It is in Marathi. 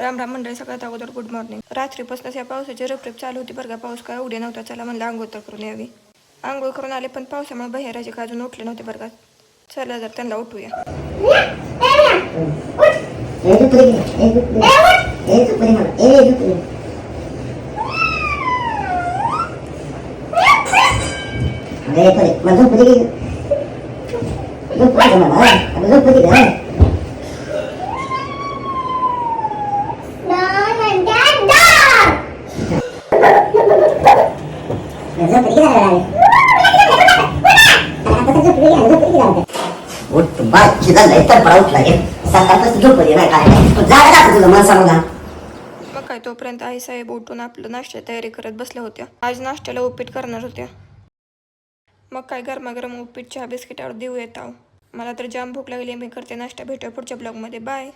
राम राम मंडळी सगळ्यात अगोदर गुड मॉर्निंग रात्रीपासूनच या पावसाची रपरप चालू होती बरं का पाऊस काय उडे नव्हता चला म्हणलं आंघोळ तर करून यावी. आंघोळ करून आले पण पावसामुळे बहिराचे काजून उठले नव्हते बरं का. चला जर त्यांना उठूया उठ बाकी झोपली नाही काय जागा तुझं सांगा मग काय तोपर्यंत आई साहेब उठून आपलं नाश्ता तयारी करत बसल्या होत्या. आज नाश्त्याला उपीट करणार होत्या. मग काय गरमागरम उपीट चहा बिस्किटावर देऊ येत आहो. मला तर जाम भूक लागली मी करते नाश्ता. भेटूया पुढच्या ब्लॉगमध्ये. बाय.